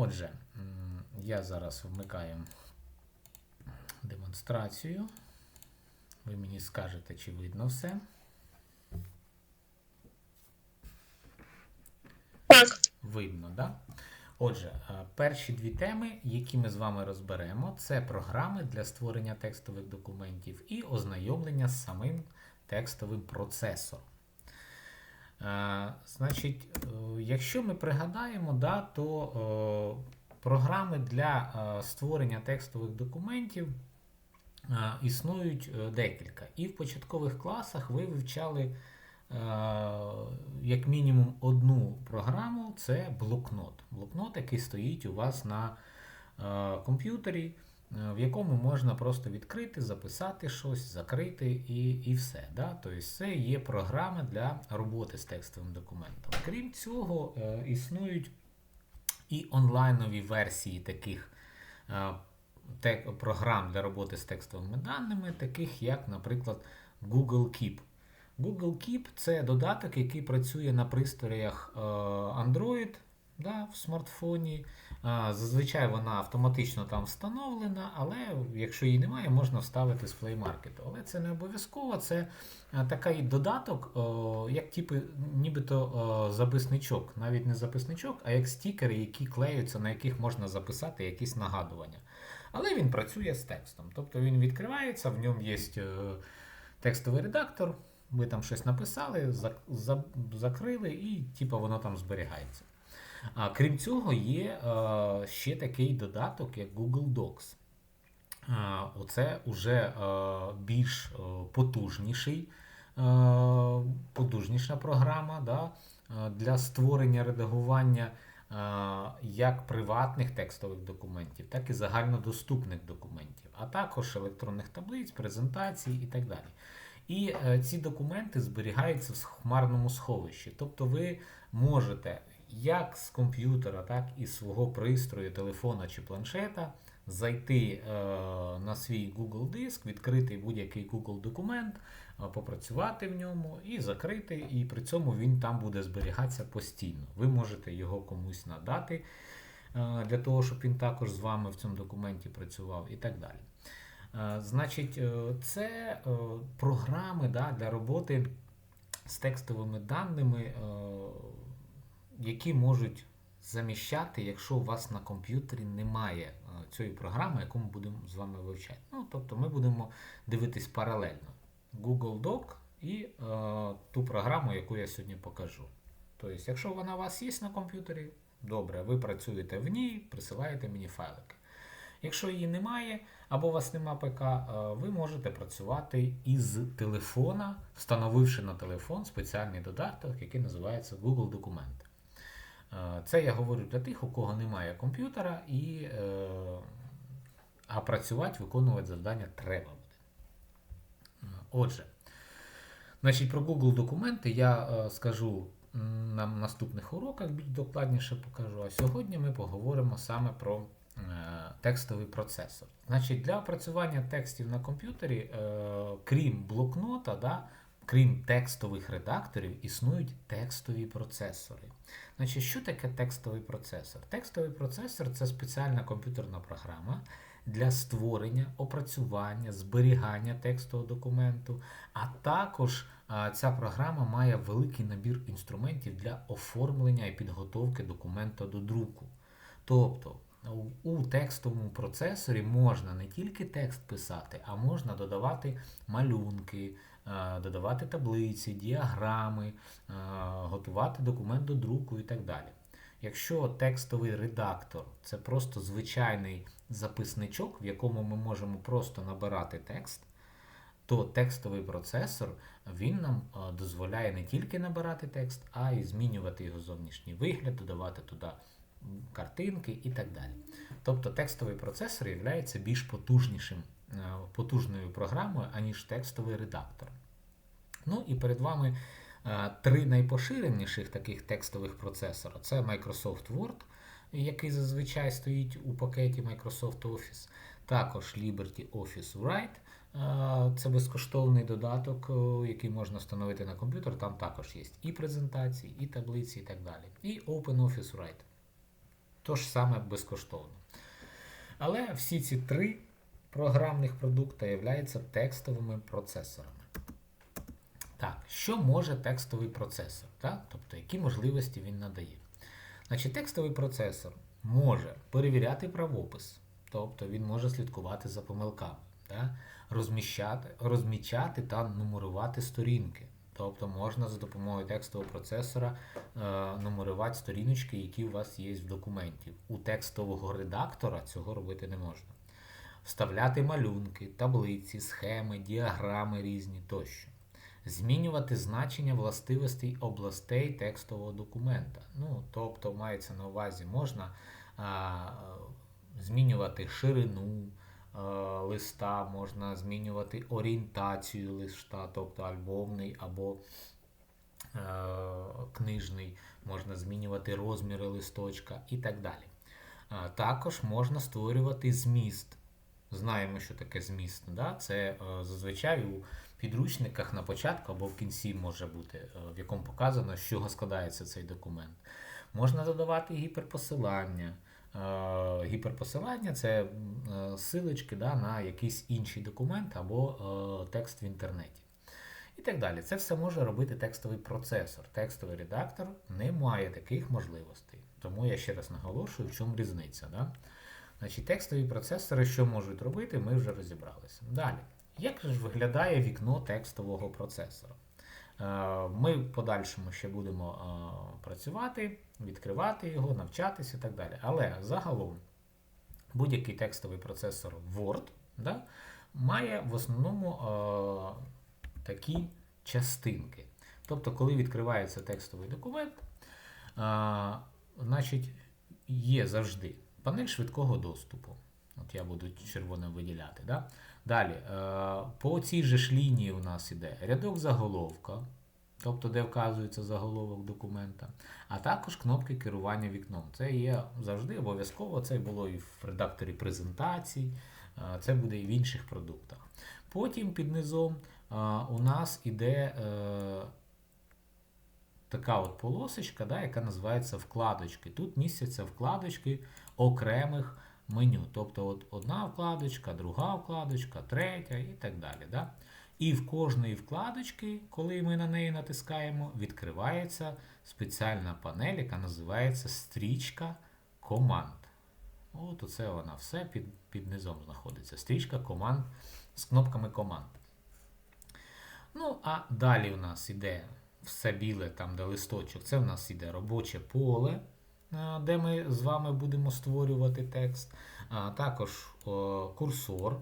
Отже, я зараз вмикаю демонстрацію. Ви мені скажете, чи видно все. Так. Видно, да? Отже, е, перші дві теми, які ми з вами розберемо, це програми для створення текстових документів і ознайомлення з самим текстовим процесором. Е, Значить, е, якщо ми пригадаємо, да, то е, програми для створення текстових документів існують декілька. І в початкових класах ви вивчали як мінімум одну програму це блокнот. Блокнот, який стоїть у вас на комп'ютері, в якому можна просто відкрити, записати щось, закрити і, і все. Да? Тобто це є програма для роботи з текстовим документом. Крім цього, е, існують і онлайнові версії таких е, програм для роботи з текстовими даними, таких як, наприклад, Google Keep. Google Keep це додаток, який працює на пристроях е, Android да, в смартфоні. Зазвичай вона автоматично там встановлена, але якщо її немає, можна вставити з Play Market. Але це не обов'язково. Це е, такий додаток, як типу, нібито записничок, навіть не записничок, а як стікери, які клеються, на яких можна записати якісь нагадування. Але він працює з текстом. Тобто він відкривається, в ньому є е, текстовий редактор, ви там щось написали, зак- за- закрили і типу, воно там зберігається. А крім цього, є е, ще такий додаток, як Google Docs. Е, Оце вже е, більш потужніший, потужніша програма да, для створення редагування як приватних текстових документів, так і загальнодоступних документів, а також електронних таблиць, презентацій і так далі. І ці документи зберігаються в хмарному сховищі. Тобто ви можете як з комп'ютера, так і з свого пристрою, телефона чи планшета зайти е, на свій Google диск, відкрити будь-який Google документ, е, попрацювати в ньому і закрити, і при цьому він там буде зберігатися постійно. Ви можете його комусь надати е, для того, щоб він також з вами в цьому документі працював і так далі. Значить, це програми да, для роботи з текстовими даними, які можуть заміщати, якщо у вас на комп'ютері немає е, цієї програми, яку ми будемо з вами вивчати. Ну, тобто ми будемо дивитись паралельно Google Doc і е, ту програму, яку я сьогодні покажу. Тобто, якщо вона у вас є на комп'ютері, добре, ви працюєте в ній, присилаєте мені файлики. Якщо її немає, або у вас нема ПК, е, ви можете працювати із телефона, встановивши на телефон спеціальний додаток, який називається Google Документи. Е, Це я говорю для тих, у кого немає комп'ютера, і, е, а працювати, виконувати завдання треба буде. Отже, значить, про Google документи я е, скажу на наступних уроках, більш докладніше покажу. А сьогодні ми поговоримо саме про текстовий процесор. Значить, для опрацювання текстів на комп'ютері, крім блокнота, да, крім текстових редакторів, існують текстові процесори. Значить, що таке текстовий процесор? Текстовий процесор це спеціальна комп'ютерна програма для створення, опрацювання, зберігання текстового документу, а також ця програма має великий набір інструментів для оформлення і підготовки документа до друку. Тобто у- текстовому процесорі можна не тільки текст писати, а можна додавати малюнки, е, додавати таблиці, діаграми, е, готувати документ до друку і так далі. Якщо текстовий редактор це просто звичайний записничок, в якому ми можемо просто набирати текст, то текстовий процесор він нам е, дозволяє не тільки набирати текст, а й змінювати його зовнішній вигляд, додавати туди картинки і так далі. Тобто текстовий процесор є більш потужнішим, е, потужною програмою, аніж текстовий редактор. Ну і перед вами е, три найпоширеніших таких текстових процесора. Це Microsoft Word, який зазвичай стоїть у пакеті Microsoft Office, також Liberty Office Write. е, Це безкоштовний додаток, який можна встановити на комп'ютер. Там також є і презентації, і таблиці, і так далі. І OpenOffice Write. То ж саме безкоштовно. Але всі ці три програмних продукти являються текстовими процесорами. Так, що може текстовий процесор? Так? Тобто, які можливості він надає? Значить, текстовий процесор може перевіряти правопис, тобто він може слідкувати за помилками, так? розміщати, розмічати та нумерувати сторінки. Тобто можна за допомогою текстового процесора е, нумерувати сторіночки, які у вас є в документі. У текстового редактора цього робити не можна. Вставляти малюнки, таблиці, схеми, діаграми різні тощо. Змінювати значення властивостей областей текстового документа. Ну, Тобто, мається на увазі, можна а, змінювати ширину листа, можна змінювати орієнтацію листа, тобто альбомний або книжний, можна змінювати розміри листочка і так далі. Також можна створювати зміст. Знаємо, що таке зміст. Да? Це зазвичай у підручниках на початку або в кінці може бути, е, в якому показано, з чого складається цей документ. Можна додавати гіперпосилання. Е, гіперпосилання це е, силочки да, на якийсь інший документ або текст в інтернеті. І так далі. Це все може робити текстовий процесор. Текстовий редактор не має таких можливостей. Тому я ще раз наголошую, в чому різниця. Да? Значить, Текстові процесори, що можуть робити, ми вже розібралися. Далі. Як ж виглядає вікно текстового процесора? Е, ми в подальшому ще будемо е, працювати, відкривати його, навчатися і так далі. Але загалом будь-який текстовий процесор Word да, має в основному е, такі частинки. Тобто, коли відкривається текстовий документ, значить є завжди панель швидкого доступу. От я буду червоним виділяти. Да? Далі, е, по цій же ж лінії у нас іде рядок заголовка, тобто де вказується заголовок документа, а також кнопки керування вікном. Це є завжди обов'язково, це було і в редакторі презентацій, е, це буде і в інших продуктах. Потім під низом е, у нас іде така от полосочка, да, яка називається вкладочки. Тут містяться вкладочки окремих меню. Тобто от одна вкладочка, друга вкладочка, третя і так далі. Да? І в кожної вкладочки, коли ми на неї натискаємо, відкривається спеціальна панель, яка називається стрічка команд. От оце вона все під під низом знаходиться. Стрічка команд з кнопками команд. Ну, а далі у нас іде все біле, там, де листочок, це в нас іде робоче поле. Де ми з вами будемо створювати текст. Також курсор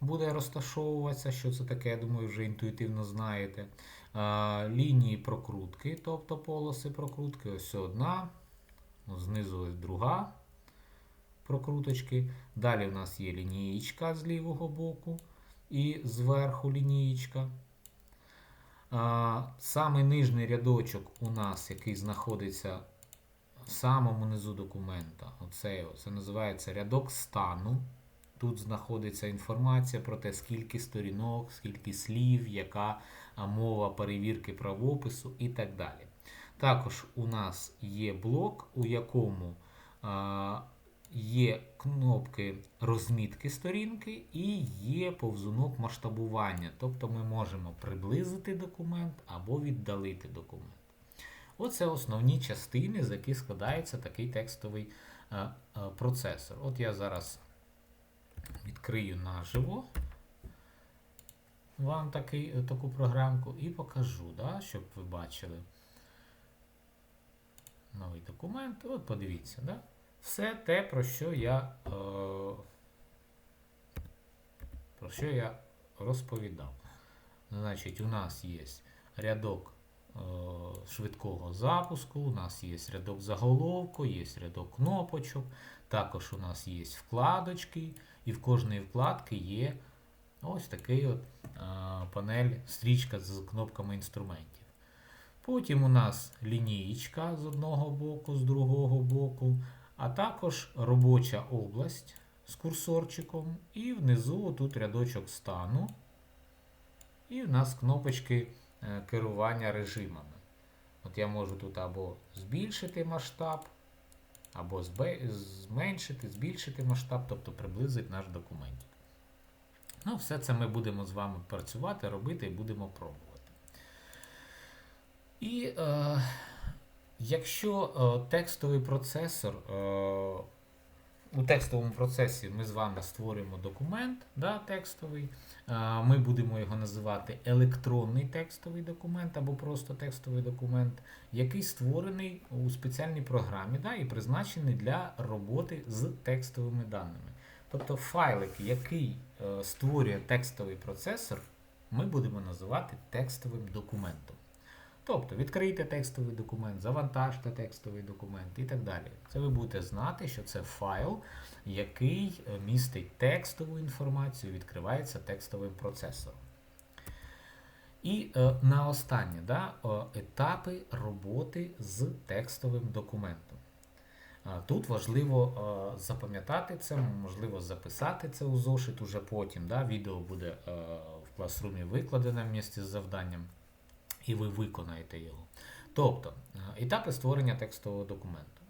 буде розташовуватися, що це таке, я думаю, вже інтуїтивно знаєте. Лінії прокрутки, тобто полоси прокрутки, ось одна, знизу ось друга прокруточки. Далі у нас є лінієчка з лівого боку і зверху лінієчка. Самий нижній рядочок у нас, який знаходиться в самому низу документа. Оце, це називається рядок стану. Тут знаходиться інформація про те, скільки сторінок, скільки слів, яка мова перевірки правопису і так далі. Також у нас є блок, у якому є кнопки розмітки сторінки і є повзунок масштабування. Тобто ми можемо приблизити документ або віддалити документ. Оце основні частини, з яких складається такий текстовий е, е, процесор. От я зараз відкрию наживо вам такий, е, таку програмку і покажу, да, щоб ви бачили новий документ. От подивіться, да? все те, про що я про що я розповідав. Значить, у нас є рядок Е, швидкого запуску. У нас є рядок заголовку, є рядок кнопочок. Також у нас є вкладочки, і в кожної вкладки є ось такий от е, панель, стрічка з кнопками інструментів. Потім у нас лінієчка з одного боку, з другого боку, а також робоча область з курсорчиком. І внизу тут рядочок стану. І в нас кнопочки Е, керування режимами. От я можу тут або збільшити масштаб або зменшити, збільшити масштаб, тобто приблизити наш документ. Ну, все це ми будемо з вами працювати, робити і будемо пробувати. І е, якщо е, текстовий процесор, е, у текстовому процесі ми з вами створюємо документ да, текстовий, ми будемо його називати електронний текстовий документ або просто текстовий документ, який створений у спеціальній програмі да, і призначений для роботи з текстовими даними. Тобто файлик, який е, створює текстовий процесор, ми будемо називати текстовим документом. Тобто відкрийте текстовий документ, завантажте текстовий документ і так далі. Це ви будете знати, що це файл, який е, містить текстову інформацію, відкривається текстовим процесором. І е, на останнє да, етапи роботи з текстовим документом. Тут важливо е, запам'ятати це, можливо, записати це у зошит уже потім. Да? Відео буде е, в класрумі викладене в місці з завданням, і ви виконаєте його. Тобто, е, етапи створення текстового документу.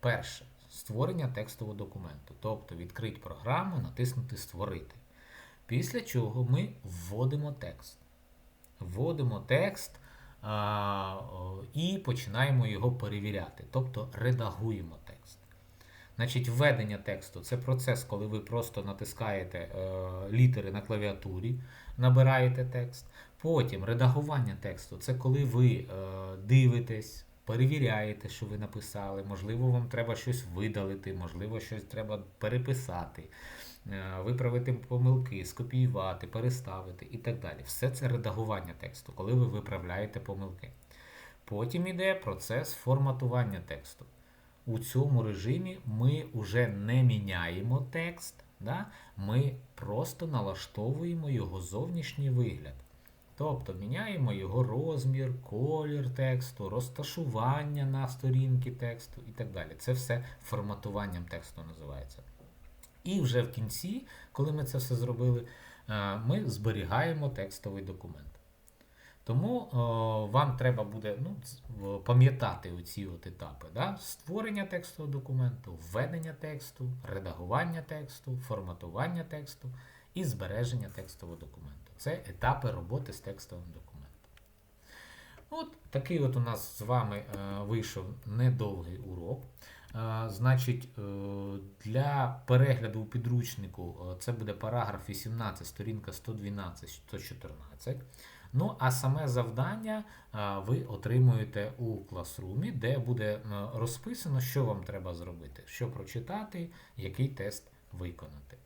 Перше створення текстового документу. Тобто відкрити програму, натиснути Створити. Після чого ми вводимо текст. Вводимо текст а, і починаємо його перевіряти, тобто редагуємо текст. Значить, введення тексту це процес, коли ви просто натискаєте е, літери на клавіатурі, набираєте текст. Потім редагування тексту це коли ви е, дивитесь, перевіряєте, що ви написали. Можливо, вам треба щось видалити, можливо, щось треба переписати, е, виправити помилки, скопіювати, переставити і так далі. Все це редагування тексту, коли ви виправляєте помилки. Потім йде процес форматування тексту. У цьому режимі ми вже не міняємо текст, да? ми просто налаштовуємо його зовнішній вигляд. Тобто міняємо його розмір, колір тексту, розташування на сторінки тексту і так далі. Це все форматуванням тексту називається. І вже в кінці, коли ми це все зробили, е, ми зберігаємо текстовий документ. Тому е, вам треба буде ну, пам'ятати оці от етапи. Да? Створення текстового документу, введення тексту, редагування тексту, форматування тексту і збереження текстового документу. Це етапи роботи з текстовим документом. От такий от у нас з вами е, вийшов недовгий урок. Е, Значить, е, для перегляду у підручнику це буде параграф 18, сторінка 112-114. Ну, а саме завдання ви отримуєте у класрумі, де буде розписано, що вам треба зробити, що прочитати, який тест виконати.